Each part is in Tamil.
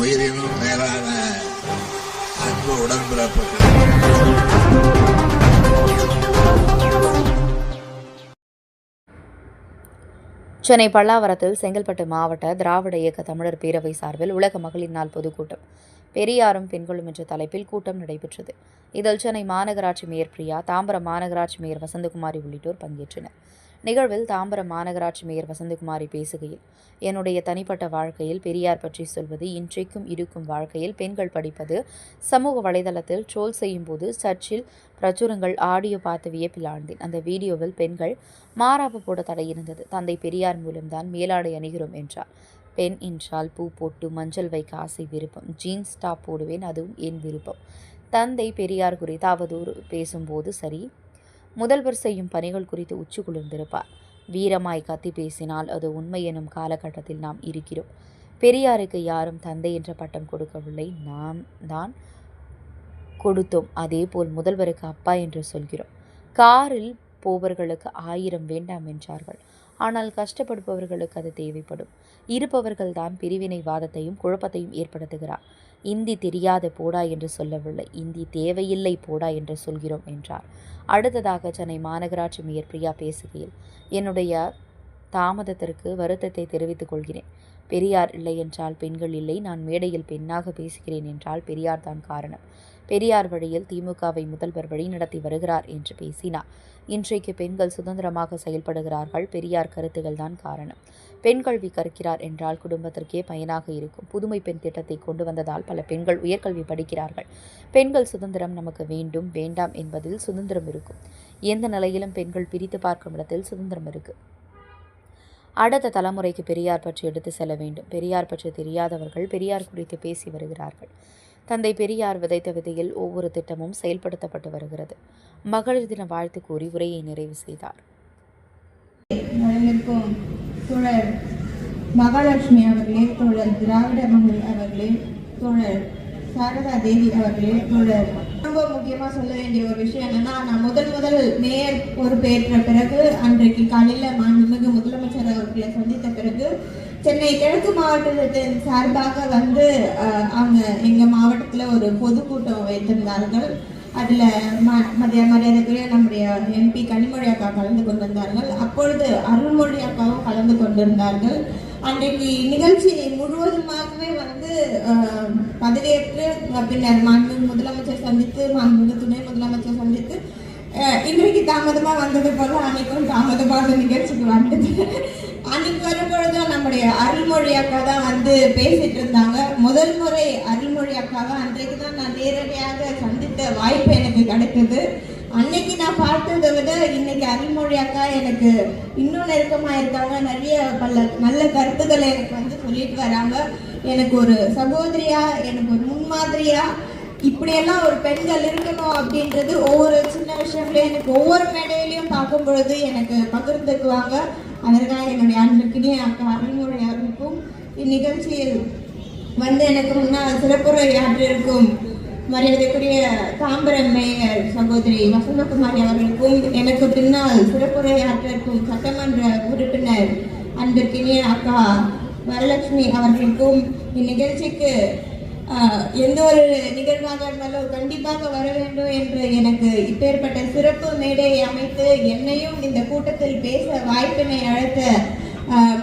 உயிரினும் மேலான அன்பு உடன்பிறப்பு சென்னை பல்லாவரத்தில் செங்கல்பட்டு மாவட்ட திராவிட இயக்க தமிழர் பேரவை சார்பில் உலக மகளிர் நாள் பொதுக்கூட்டம். பெரியாரும் பெண்களும் என்ற தலைப்பில் கூட்டம் நடைபெற்றது. இதில் சென்னை மாநகராட்சி மேயர் பிரியா தாம்பரம் மாநகராட்சி மேயர் வசந்தகுமாரி உள்ளிட்டோர் பங்கேற்றனர். நிகழ்வில் தாம்பரம் மாநகராட்சி மேயர் வசந்தகுமாரி பேசுகையில் என்னுடைய தனிப்பட்ட வாழ்க்கையில் பெரியார் பற்றி சொல்வது இன்றைக்கும் இருக்கும் வாழ்க்கையில் பெண்கள் படிப்பது சமூக வலைதளத்தில் ட்ரோல் செய்யும் போது சர்ச்சில் பிரச்சுரங்கள் ஆடியோ பார்த்து வியப்பில் ஆழ்ந்தேன் அந்த வீடியோவில் பெண்கள் மாறாப்பு போட தடை இருந்தது. தந்தை பெரியார் மூலம்தான் மேலாடை அணிகிறோம் என்றார். பெண் என்றால் பூ போட்டு மஞ்சள் வைக்க ஆசை விருப்பம். ஜீன்ஸ் டாப் போடுவேன் அதுவும் என் விருப்பம். தந்தை பெரியார் குறித்து அவதூறு பேசும்போது சரி முதல்வர் செய்யும் பணிகள் குறித்து உச்சி குளிர்ந்திருப்பார் வீரமாய் கத்தி பேசினால் அது உண்மை எனும் காலகட்டத்தில் நாம் இருக்கிறோம். பெரியாருக்கு யாரும் தந்தை என்ற பட்டம் கொடுக்கவில்லை. நாம் தான் கொடுத்தோம். அதேபோல் முதல்வருக்கு அப்பா என்று சொல்கிறோம். காரில் போபவர்களுக்கு ஆயிரம் வேண்டாம் என்றார்கள். ஆனால் கஷ்டப்படுபவர்களுக்கு அது தேவைப்படும். இருப்பவர்கள் தான் பிரிவினைவாதத்தையும் குழப்பத்தையும் ஏற்படுத்துகிறார். இந்தி தெரியாத போடா என்று சொல்லவில்லை. இந்தி தேவையில்லை போடா என்று சொல்கிறோம் என்றார். அடுத்ததாக சென்னை மாநகராட்சி மேயர் பிரியா பேசுகையில் என்னுடைய தாமதத்திற்கு வருத்தத்தை தெரிவித்துக் கொள்கிறேன். பெரியார் இல்லை என்றால் பெண்கள் இல்லை. நான் மேடையில் பெண்ணாக பேசுகிறேன் என்றால் பெரியார் தான் காரணம். பெரியார் வழியில் திமுகவை முதல்வர் வழி நடத்தி வருகிறார் என்று பேசினார். இன்றைக்கு பெண்கள் சுதந்திரமாக செயல்படுகிறார்கள். பெரியார் கருத்துகள் தான் காரணம். பெண் கல்வி கற்கிறார் என்றால் குடும்பத்திற்கே பயனாக இருக்கும். புதுமை பெண் திட்டத்தை கொண்டு வந்ததால் பல பெண்கள் உயர்கல்வி படிக்கிறார்கள். பெண்கள் சுதந்திரம் நமக்கு வேண்டும் வேண்டாம் என்பதில் சுதந்திரம் இருக்கும். எந்த நிலையிலும் பெண்கள் பிரித்து பார்க்கும் இடத்தில் சுதந்திரம் இருக்கு. அடுத்த தலைமுறைக்கு பெரியார் பற்றி எடுத்து செல்ல வேண்டும். பெரியார் பற்றி தெரியாதவர்கள் பெரியார் குறித்து பேசி வருகிறார்கள். தந்தை பெரியார் விதைத்த விதையில் ஒவ்வொரு திட்டமும் செயல்படுத்தப்பட்டு வருகிறது. மகளிர் தின வாழ்த்து கூறி உரையை நிறைவு செய்தார். தோழர் மகாலட்சுமி அவர்களே தோழர் திராவிட மகள் அவர்களே தோழர் சாரதா தேவி அவர்களே தோழர் ரொம்ப முக்கியமா சொல்ல வேண்டிய ஒரு விஷயம் என்னன்னா நான் முதல் முதல் மேயர் பொறுப்பேற்ற பிறகு அன்றைக்கு காலையில மாண்புமிகு முதலமைச்சர் அவர்களை சந்தித்த பிறகு சென்னை கிழக்கு மாவட்டத்தின் சார்பாக வந்து அவங்க எங்க மாவட்டத்துல ஒரு பொதுக்கூட்டம் வைத்திருந்தார்கள். அதுல ம- மதிய மரியாதைக்குரிய நம்முடைய எம்பி கனிமொழி அக்கா கலந்து கொண்டிருந்தார்கள். அப்பொழுது அருள்மொழி அக்காவும் கலந்து கொண்டிருந்தார்கள். அன்றைக்கு நிகழ்ச்சி முழுவதுமாகவே வந்து பதவியேற்று பின்னர் மாண்பு முதலமைச்சர் சந்தித்து மாண்பு துணை முதலமைச்சர் சந்தித்து இன்றைக்கு தாமதமாக வந்தது போல அன்னைக்கும் தாமதமாக நிகழ்ச்சிக்கு வந்தது அன்னைக்கு வரும்பொழுதும் நம்முடைய அருள்மொழி அக்கா தான் வந்து பேசிட்டு இருந்தாங்க. முதல் முறை அருள்மொழி அக்காவை அன்றைக்கு தான் நான் நேரடியாக சந்தித்த வாய்ப்பு எனக்கு கிடைத்தது. அன்னைக்கு நான் பார்த்ததை விட இன்னைக்கு அருள்மொழி அக்கா எனக்கு இன்னும் நெருக்கமாக இருக்காங்க. நிறைய பல நல்ல கருத்துக்களை எனக்கு வந்து சொல்லிட்டு வராங்க. எனக்கு ஒரு சகோதரியா எனக்கு ஒரு முன்மாதிரியா இப்படியெல்லாம் ஒரு பெண்கள் இருக்கணும் அப்படின்றது ஒவ்வொரு சின்ன விஷயங்களையும் எனக்கு ஒவ்வொரு மேடையிலையும் பார்க்கும் பொழுது எனக்கு பகிர்ந்துக்குவாங்க. அதற்காக என்னுடைய அன்பிற்கினே அக்கா அருள்மொழி அவர்களுக்கும் இந்நிகழ்ச்சியில் வந்து எனக்கு முன்னால் சிறப்புரை ஆற்றிருக்கும் மரியாதைக்குரிய தாம்பரம் மேயர் சகோதரி வசந்தகுமாரி அவர்களுக்கும் எனக்கு பின்னால் சிறப்புரை ஆற்றிருக்கும் சட்டமன்ற உறுப்பினர் அன்பிற்கினிய அக்கா வரலட்சுமி அவர்களுக்கும் இந்நிகழ்ச்சிக்கு எந்த ஒரு நிகழ்வாக இருந்தாலும் கண்டிப்பாக வர வேண்டும் என்று எனக்கு இப்பேற்பட்ட சிறப்பு மேடையை அமைத்து என்னையும் இந்த கூட்டத்தில் பேச வாய்ப்பினை அழைத்த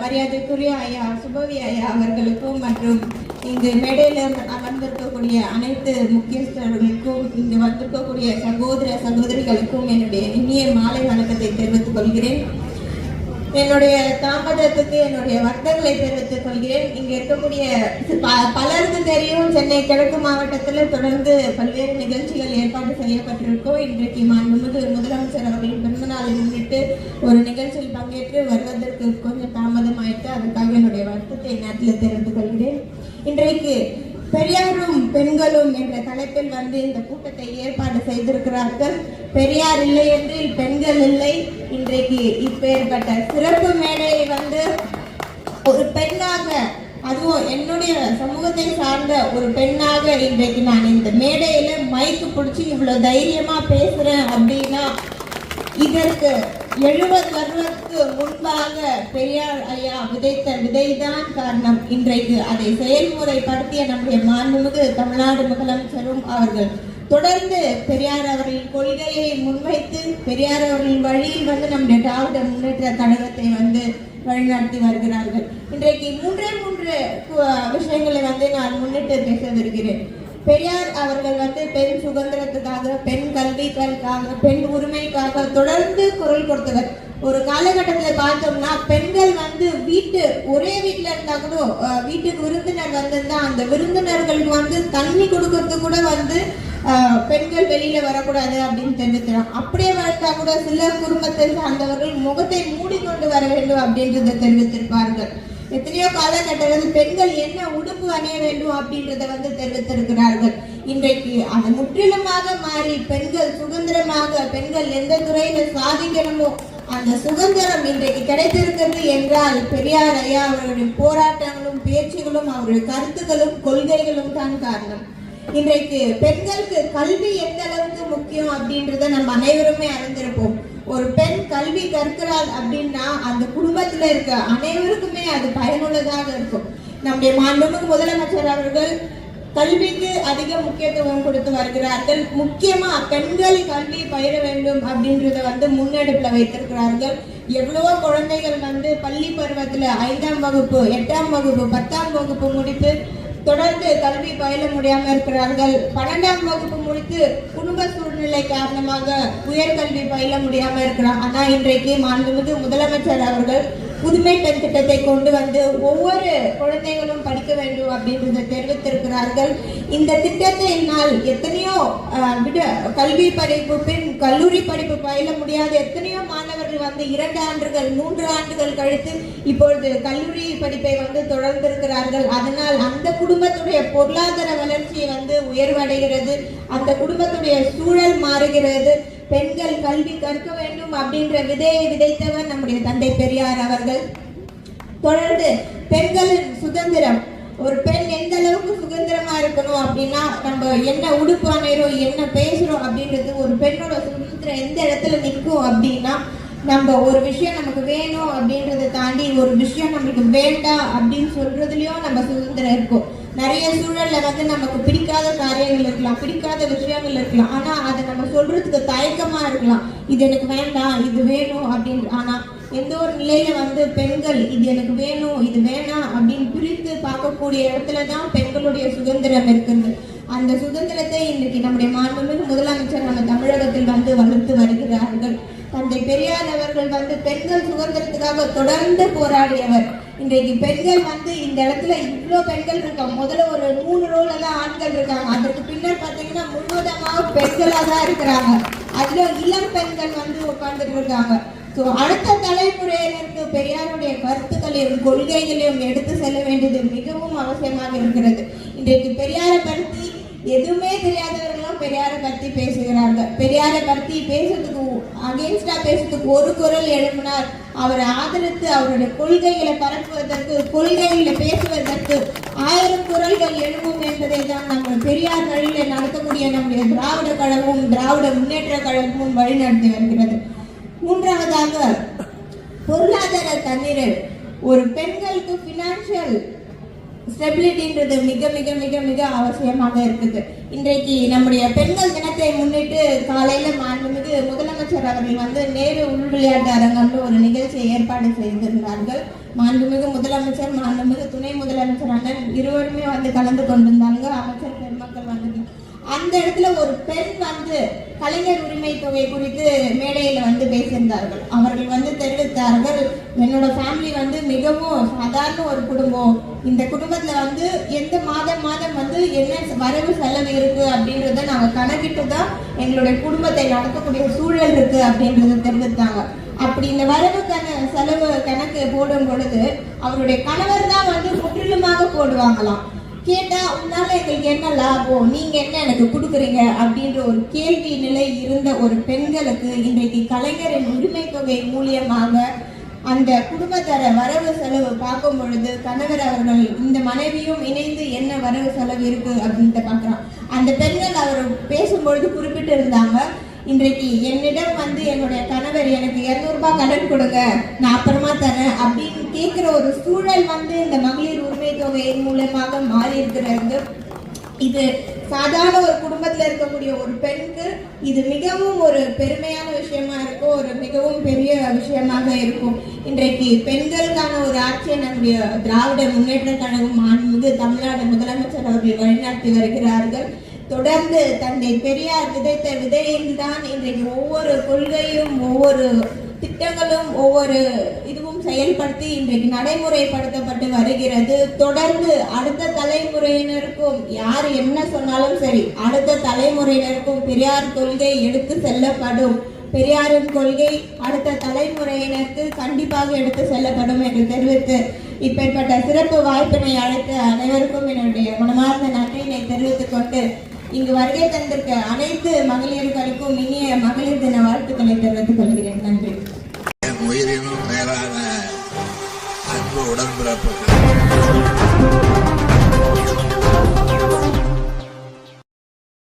மரியாதைக்குரிய ஐயா சுபவி ஐயா அவர்களுக்கும் மற்றும் இங்கு மேடையில் அமர்ந்திருக்கக்கூடிய அனைத்து முக்கியஸ்தர்களுக்கும் இங்கு வந்திருக்கக்கூடிய சகோதர சகோதரிகளுக்கும் என்னுடைய இனிய மாலை வணக்கத்தை தெரிவித்துக் கொள்கிறேன். என்னுடைய தாமதத்துக்கு என்னுடைய வர்த்தங்களை தெரிவித்துக் கொள்கிறேன். இங்க இருக்கக்கூடிய ப- பலருக்கு தெரியும் சென்னை கிழக்கு மாவட்டத்தில் தொடர்ந்து பல்வேறு நிகழ்ச்சிகள் ஏற்பாடு செய்யப்பட்டிருக்கும். இன்றைக்கு மாண்புமிகு முதலமைச்சர் அவர்களின் பிறந்தநாளை முன்னிட்டு ஒரு நிகழ்ச்சியில் பங்கேற்று வருவதற்கு கொஞ்சம் தாமதமாயிட்டு அதுக்காக என்னுடைய வருத்தத்தை நேரத்தில் தெரிவித்துக் கொள்கிறேன். இன்றைக்கு பெரியாரும் பெண்களும் என்ற தலைப்பில் வந்து இந்த கூட்டத்தை ஏற்பாடு செய்திருக்கிறார்கள். பெரியார் இல்லை என்றில் பெண்கள் இல்லை. இன்றைக்கு இப்பேற்பட்ட சிறப்பு மேடையை வந்து ஒரு பெண்ணாக அதுவும் என்னுடைய சமூகத்தை சார்ந்த ஒரு பெண்ணாக இன்றைக்கு நான் இந்த மேடையில மைக்கு பிடிச்சி இவ்வளவு தைரியமா பேசுறேன் அப்படின்னா இதற்கு எழுபது வருடத்துக்கு முன்பாக பெரியார் ஐயா விதைத்த விதைதான் காரணம். இன்றைக்கு அதை செயல்முறைப்படுத்திய நம்முடைய மாண்புமிகு தமிழ்நாடு முதலமைச்சரும் அவர்கள். தொடர்ந்து பெரியார் அவர்களின் கொள்கையை முன்வைத்து பெரியார் அவர்களின் வழியில் வந்து நம்முடைய திராவிட முன்னேற்ற கழகத்தை வந்து வழிநடத்தி வருகிறார்கள். இன்றைக்கு மூன்றே மூன்று விஷயங்களை வந்து நான் முன்னிட்டு பேச விருக்கிறேன் பெரியார் அவர்கள் வந்து பெண் சுதந்திரத்துக்காக பெண் கல்விக்காக பெண் உரிமைக்காக தொடர்ந்து குரல் கொடுத்தவர். ஒரு காலகட்டத்தில் பார்த்தோம்னா பெண்கள் வந்து வீட்டு ஒரே வீட்டில் இருந்தா கூட வீட்டுக்கு விருந்தினர் வந்திருந்தா அந்த விருந்தினர்களுக்கு வந்து தண்ணி கொடுக்கறதுக்கு கூட வந்து பெண்கள் வெளியில வரக்கூடாது அப்படின்னு தெரிவிக்கிறாங்க அப்படியே வளர்த்தா கூட சில குடும்பத்தில் சார்ந்தவர்கள் முகத்தை மூடிக்கொண்டு வர வேண்டும் அப்படின்றத தெரிவித்திருப்பார்கள். எத்தனையோ காலகட்டத்தில் பெண்கள் என்ன உடுப்பு அணிய வேண்டும் அப்படின்றத வந்து தெரிவித்திருக்கிறார்கள். இன்றைக்கு அது முற்றிலுமாக மாறி பெண்கள் சுதந்திரமாக பெண்கள் எந்த துறையில சாதிக்கணுமோ அந்த சுதந்திரம் இன்றைக்கு கிடைத்திருக்கிறது என்றால் பெரியார் ஐயா அவருடைய போராட்டங்களும் பேச்சுகளும் அவருடைய கருத்துக்களும் கொள்கைகளும் தான் காரணம். இன்றைக்கு பெண்களுக்கு கல்வி எந்த அளவுக்கு முக்கியம் அப்படின்றத நம்ம அனைவருமே அறிந்திருப்போம். ஒரு பெண் கல்வி கற்கிறாள் அப்படின்னா அந்த குடும்பத்துல இருக்க அனைவருக்குமே அது பயனுள்ளதாக இருக்கும். நம்முடைய மாண்புமிகு முதலமைச்சர் அவர்கள் கல்விக்கு அதிக முக்கியத்துவம் கொடுத்து வருகிறார்கள். முக்கியமா பெண்கள் கல்வி பயிர வேண்டும் அப்படின்றத வந்து முன்னெடுப்புல வைத்திருக்கிறார்கள். எவ்வளவோ குழந்தைகள் வந்து பள்ளி பருவத்துல ஐந்தாம் வகுப்பு எட்டாம் வகுப்பு பத்தாம் வகுப்பு முடித்து தொடர்ந்து கல்வி பயில முடியாம இருக்கிறார்கள். பன்னெண்டாம் வகுப்பு முடித்து குடும்ப சூழ்நிலை காரணமாக உயர்கல்வி பயில முடியாம இருக்கிறாங்க. ஆனால் இன்றைக்கு மாண்புமிகு முதலமைச்சர் அவர்கள் புதுமை பெண் திட்டத்தை கொண்டு வந்து ஒவ்வொரு குழந்தைகளும் படிக்க வேண்டும் அப்படின்றத தெரிவித்திருக்கிறார்கள். இந்த திட்டத்தினால் எத்தனையோ விட கல்வி படிப்பு பின் கல்லூரி படிப்பு பயில முடியாத எத்தனையோ மாணவர்கள் வந்து இரண்டு ஆண்டுகள் மூன்று ஆண்டுகள் கழித்து இப்பொழுது கல்லூரி படிப்பை வந்து தொடர்ந்திருக்கிறார்கள். அதனால் அந்த குடும்பத்துடைய பொருளாதார வளர்ச்சி வந்து உயர்வடைகிறது. அந்த குடும்பத்துடைய சூழல் மாறுகிறது. பெண்கள் கல்வி கற்க வேண்டும் அப்படின்ற விதையை விதைத்தவர் நம்முடைய தந்தை பெரியார் அவர்கள். தொடர்ந்து பெண்களின் சுதந்திரம். ஒரு பெண் எந்த அளவுக்கு சுதந்திரமா இருக்கணும் அப்படின்னா நம்ம என்ன உடுப்பு அணைகிறோம் என்ன பேசுறோம் அப்படின்றது ஒரு பெண்ணோட சுதந்திரம் எந்த இடத்துல நிற்கும் அப்படின்னா நம்ம ஒரு விஷயம் நமக்கு வேணும் அப்படின்றத தாண்டி ஒரு விஷயம் நம்மளுக்கு வேண்டாம் அப்படின்னு சொல்றதுலயும் நம்ம சுதந்திரம் இருக்கும். நிறைய சூழல்ல வந்து நமக்கு பிடிக்காத காரியங்கள் இருக்கலாம் பிடிக்காத விஷயங்கள் இருக்கலாம். ஆனா அதை நம்ம சொல்றதுக்கு தயக்கமா இருக்கலாம். இது எனக்கு வேண்டாம் இது வேணும் அப்படின்னு ஆனா எந்த ஒரு நிலையில வந்து பெண்கள் இது எனக்கு வேணும் இது வேணாம் அப்படின்னு பிரித்து பார்க்கக்கூடிய இடத்துல தான் பெண்களுடைய சுதந்திரம் இருக்குது அந்த சுதந்திரத்தை இன்றைக்கு நம்முடைய மாண்புமிகு முதலமைச்சர் நம்ம தமிழகத்தில் வந்து வளர்த்து வருகிறார்கள். தந்தை பெரியார் அவர்கள் வந்து பெண்கள் சுதந்திரத்துக்காக தொடர்ந்து போராடியவர். இன்றைக்கு பெண்கள் வந்து இந்த இடத்துல இவ்வளோ பெண்கள் இருக்காங்க முதல்ல ஒரு மூணு ரோல தான் ஆண்கள் இருக்காங்க. அதற்கு பின்னர் பார்த்தீங்கன்னா முழுவதமாக பெண்களாக தான் இருக்கிறாங்க. அதுல இளம் பெண்கள் வந்து உட்கார்ந்துட்டு இருக்காங்க ஸோ அடுத்த தலைமுறையினருக்கு பெரியாருடைய கருத்துக்களையும் கொள்கைகளையும் எடுத்து செல்ல வேண்டியது மிகவும் அவசியமாக இருக்கிறது. இன்றைக்கு பெரியாரை பற்றி எதுவுமே தெரியாதவர்களும் பெரியாரை பற்றி பேசுகிறார்கள். பெரியாரை பற்றி பேசுறதுக்கு அகேன்ஸ்டா பேசுறதுக்கு ஒரு குரல் எழுப்பினார். அவரை ஆதரித்து அவருடைய கொள்கைகளை பரப்புவதற்கு கொள்கைகளை பேசுவதற்கு ஆயிரம் குரல்கள் எழுப்பும் என்பதை தான் நம்ம பெரியார் வழியில் நடத்தக்கூடிய நம்முடைய திராவிட கழகமும் திராவிட முன்னேற்ற கழகமும் வழிநடத்தி வருகிறது. மூன்றாவதாக பொருளாதார தண்ணீர் ஒரு பெண்களுக்கு பினான்சியல் ஸ்டெபிலிட்டின்றது மிக மிக மிக மிக அவசியமாக இருக்குது. இன்றைக்கு நம்முடைய பெண்கள் தினத்தை முன்னிட்டு காலையில மாண்புமிகு முதலமைச்சர் அவர்கள் வந்து நேரு உள் விளையாட்டு அரங்கம்னு ஒரு நிகழ்ச்சியை ஏற்பாடு செய்திருந்தார்கள். மாண்புமிகு முதலமைச்சர் மாண்புமிகு துணை முதலமைச்சர் அண்ணன் இருவருமே வந்து கலந்து கொண்டிருந்தாங்க. அமைச்சர் அந்த இடத்துல ஒரு பெண் வந்து கலைஞர் உரிமை தொகை குறித்து மேடையில வந்து பேசியிருந்தார்கள். அவர்கள் வந்து தெரிவித்தார்கள் என்னோட ஃபேமிலி வந்து மிகவும் சாதாரண ஒரு குடும்பம். இந்த குடும்பத்துல வந்து எந்த மாதம் மாதம் வந்து என்ன வரவு செலவு இருக்கு அப்படின்றத நாங்கள் கணக்கிட்டு தான் எங்களுடைய குடும்பத்தை நடத்தக்கூடிய சூழல் இருக்கு அப்படின்றத தெரிவித்தாங்க. அப்படி இந்த வரவு கண செலவு கணக்கு போடும் பொழுது அவருடைய கணவர் தான் வந்து முற்றிலுமாக போடுவாங்களாம். கேட்டா உன்னால எங்களுக்கு என்ன லாபம்? நீங்க என்ன எனக்கு கொடுக்குறீங்க? அப்படின்ற ஒரு கேள்வி நிலை இருந்த ஒரு பெண்களுக்கு இன்றைக்கு கலைஞரின் உரிமை தொகை மூலியமாக அந்த குடும்பத்தர வரவு செலவு பார்க்கும் பொழுது கணவர் அவர்கள் இந்த மனைவியும் இணைந்து என்ன வரவு செலவு இருக்கு? அப்படின்ட்டு பார்க்குறான். அந்த பெண்கள் அவர் பேசும்பொழுது குறிப்பிட்டு இருந்தாங்க இன்றைக்கு என்னிடம் வந்து என்னுடைய கணவர் எனக்கு இரநூறுபா கடன் கொடுங்க நான் அப்புறமா தரேன். அப்படின்னு கேட்குற ஒரு சூழல் வந்து இந்த மகளிர் உரிமை தொகையின் மூலமாக மாறி இருக்கிறது இது சாதாரண ஒரு குடும்பத்துல இருக்கக்கூடிய ஒரு பெண்ணுக்கு இது மிகவும் ஒரு பெருமையான விஷயமா இருக்கும் ஒரு மிகவும் பெரிய விஷயமாக இருக்கும். இன்றைக்கு பெண்களுக்கான ஒரு ஆட்சியை நம்முடைய திராவிட முன்னேற்ற கழகம் மாண்புமிகு தமிழ்நாடு முதலமைச்சர் அவர்கள் வழிநடத்தி வருகிறார்கள். தொடர்ந்து தந்தை பெரியார் விதைத்த விதையில்தான் இன்றைக்கு ஒவ்வொரு கொள்கையும் ஒவ்வொரு திட்டங்களும் ஒவ்வொரு இதுவும் செயல்படுத்தி இன்றைக்கு நடைமுறைப்படுத்தப்பட்டு வருகிறது. தொடர்ந்து அடுத்த தலைமுறையினருக்கும் யார் என்ன சொன்னாலும் சரி அடுத்த தலைமுறையினருக்கும் பெரியார் கொள்கை எடுத்து செல்லப்படும். பெரியாரின் கொள்கை அடுத்த தலைமுறையினருக்கு கண்டிப்பாக எடுத்து செல்லப்படும் என்று தெரிவித்து இப்பேற்பட்ட சிறப்பு வாய்ப்பினை அழைத்த அனைவருக்கும் என்னுடைய மனமார்ந்த நன்றியினை தெரிவித்துக் கொண்டு இங்கு வருகை தந்திருக்க அனைத்து மகளிர்களுக்கும் இனிய மகளிர் தின வாழ்த்துக்களை தெரிவித்துக் கொள்கிறேன். நன்றி. உயிரினும் மேலான